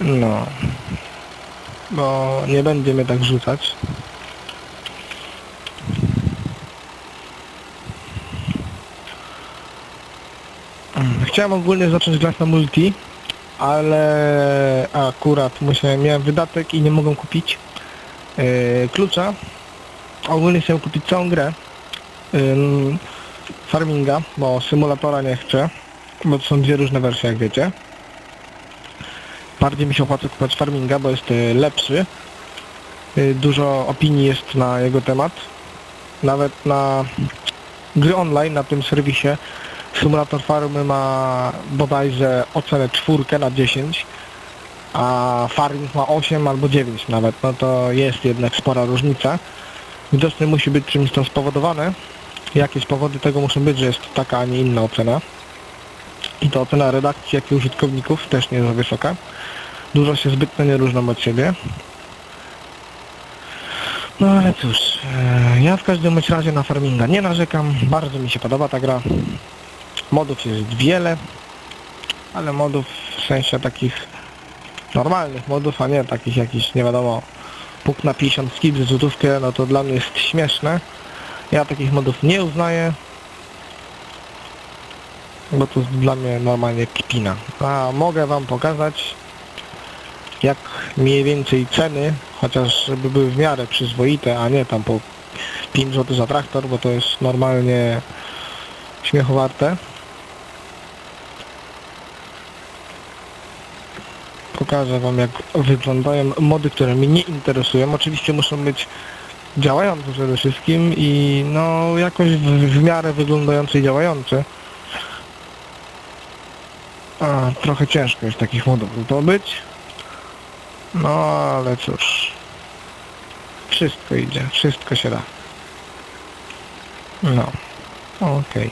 No. Bo nie będzie mnie tak rzucać. Mm, Chciałem ogólnie zacząć grać na multi, ale akurat musiałem, miałem wydatek i nie mogłem kupić yy, klucza. Ogólnie chciałem kupić całą grę ym, farminga, bo symulatora nie chcę, bo to są dwie różne wersje jak wiecie. Bardziej mi się opłaca kupować farminga, bo jest y, lepszy. Y, Dużo opinii jest na jego temat. Nawet na gry online na tym serwisie Symulator Farmy ma bodajże ocenę czwórkę na 10, a Farming ma 8 albo 9 nawet, no to jest jednak spora różnica. Widocznie musi być czymś to spowodowane. Jakieś powody tego muszą być, że jest taka, a nie inna ocena. I to ocena redakcji, jak i użytkowników też nie jest za wysoka. Dużo się zbytnio nie różnią od siebie. No ale cóż, e, ja w każdym razie na farminga nie narzekam, bardzo mi się podoba ta gra. Modów jest wiele, ale modów w sensie takich normalnych modów, a nie takich jakichś nie wiadomo puk na 50 skip za złotówkę, no to dla mnie jest śmieszne. Ja takich modów nie uznaję, bo to jest dla mnie normalnie kpina. A mogę wam pokazać jak mniej więcej ceny, chociaż żeby były w miarę przyzwoite, a nie tam po 5 zł za traktor, bo to jest normalnie śmiechowarte. Pokażę wam jak wyglądają mody, które mnie nie interesują. Oczywiście muszą być działające przede wszystkim i no jakoś w, w miarę wyglądające i działające. A, trochę ciężko jest takich modów zdobyć. No ale cóż. Wszystko idzie, wszystko się da. No. Okej.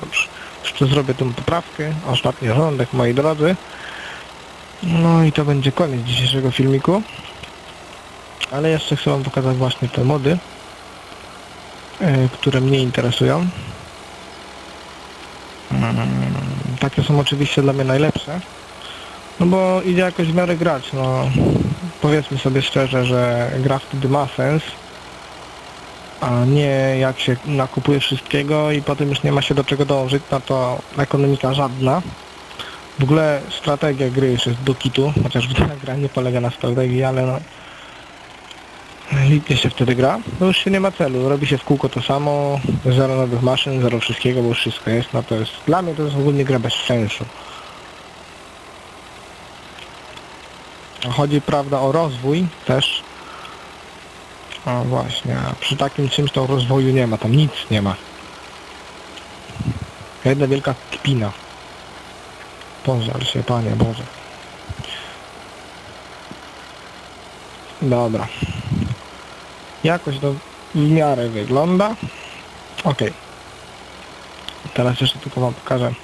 Dobrze. Jeszcze zrobię tą poprawkę. Ostatni rządek, moi drodzy. No i to będzie koniec dzisiejszego filmiku. Ale jeszcze chcę wam pokazać właśnie te mody, e, które mnie interesują. Mm, Takie są oczywiście dla mnie najlepsze. No bo idzie jakoś w miarę grać, no. Powiedzmy sobie szczerze, że gra wtedy ma sens, a nie jak się nakupuje wszystkiego i potem już nie ma się do czego dążyć, no to ekonomika żadna. W ogóle strategia gry już jest do kitu, chociaż gra nie polega na strategii, ale no... Lipnie się wtedy gra, no już się nie ma celu, robi się w kółko to samo, zero nowych maszyn, zero wszystkiego, bo już wszystko jest, no to jest... Dla mnie to jest ogólnie gra bez sensu. Chodzi, prawda, o rozwój też. O właśnie, a przy takim czymś to rozwoju nie ma, tam nic nie ma. Jedna wielka kpina. Pożal się, panie Boże. Dobra. Jakoś to w miarę wygląda. Okej. Teraz jeszcze tylko wam pokażę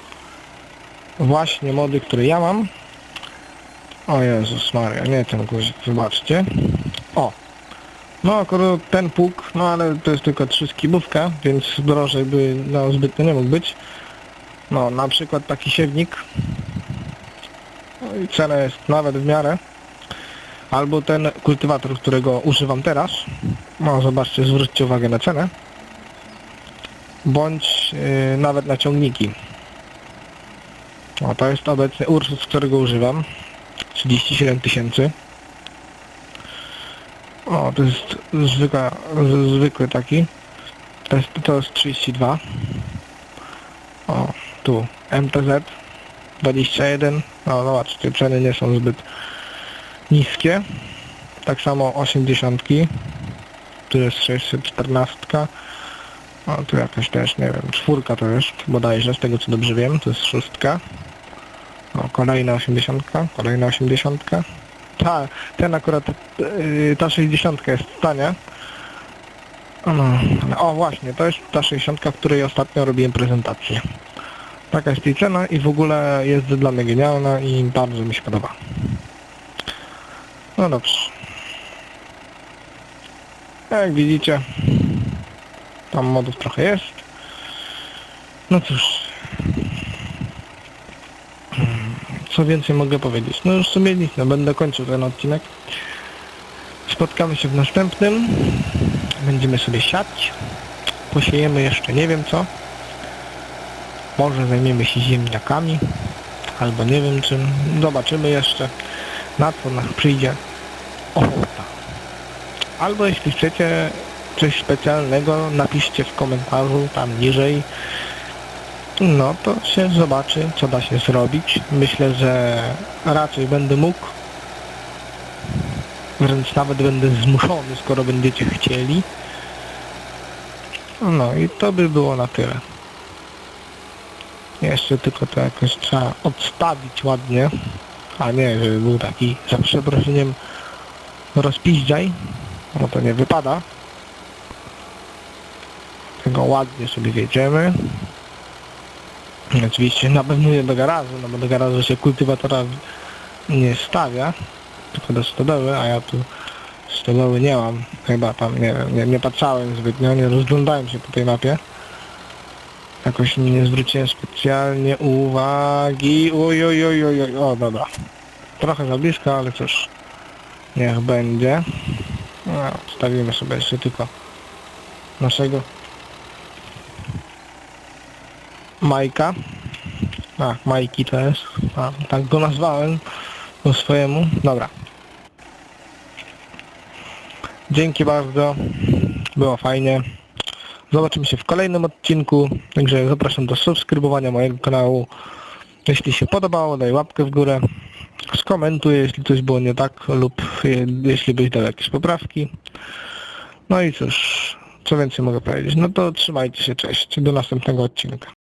właśnie mody, które ja mam. O Jezus Maria, nie ten guzik, wybaczcie. O! No akurat ten pług, no ale to jest tylko trzy skibówka, więc drożej by no, zbytnio nie mógł być. No na przykład taki siewnik. No i cena jest nawet w miarę. Albo ten kultywator, którego używam teraz. No zobaczcie, zwróćcie uwagę na cenę. Bądź yy, nawet na ciągniki. O, to jest obecny Ursus, którego używam. 37 tysięcy. O, to jest zwykła, zwykły taki. To jest, to jest 32. O, tu MTZ 21. No zobaczcie, ceny nie są zbyt niskie. Tak samo 80. Tu jest 614. O, tu jakaś też, nie wiem, czwórka to jest bodajże, z tego co dobrze wiem, to jest szóstka. O, kolejna 80, kolejna 80. Ta, ten akurat, yy, ta 60 jest tania. No, ale- o właśnie, to jest ta 60, której ostatnio robiłem prezentację. Taka jest jej cena i w ogóle jest dla mnie genialna i bardzo mi się podoba. No dobrze. Jak widzicie, tam modów trochę jest. No cóż, co więcej mogę powiedzieć? No już w sumie nic, no będę kończył ten odcinek. Spotkamy się w następnym. Będziemy sobie siać. Posiejemy jeszcze nie wiem co. Może zajmiemy się ziemniakami. Albo nie wiem czym. Zobaczymy jeszcze na co nas przyjdzie ochota. Albo jeśli chcecie coś specjalnego, napiszcie w komentarzu tam niżej. No to się zobaczy, co da się zrobić. Myślę, że raczej będę mógł. Wręcz nawet będę zmuszony, skoro będziecie chcieli. No i to by było na tyle. Jeszcze tylko to jakoś trzeba odstawić ładnie, a nie, żeby był taki za przeproszeniem rozpiździaj, bo to nie wypada. Tego ładnie sobie wiedziemy. Oczywiście na pewno nie do garażu, no bo do garażu się kultywatora nie stawia, tylko do stodoły, a ja tu stodoły nie mam. Chyba tam, nie wiem, nie, nie patrzałem zbytnio, nie rozglądałem się po tej mapie. Jakoś nie zwróciłem specjalnie uwagi. Oj, oj, oj, oj, oj. o dobra. Trochę za blisko, ale cóż, niech będzie. No, stawimy sobie jeszcze tylko naszego Majka. A, Majki to jest. A, tak go nazwałem po swojemu. Dobra. Dzięki bardzo. Było fajnie. Zobaczymy się w kolejnym odcinku. Także zapraszam do subskrybowania mojego kanału. Jeśli się podobało, daj łapkę w górę. Skomentuj, jeśli coś było nie tak lub je- jeśli byś dał jakieś poprawki. No i cóż, co więcej mogę powiedzieć? No to trzymajcie się, cześć. Do następnego odcinka.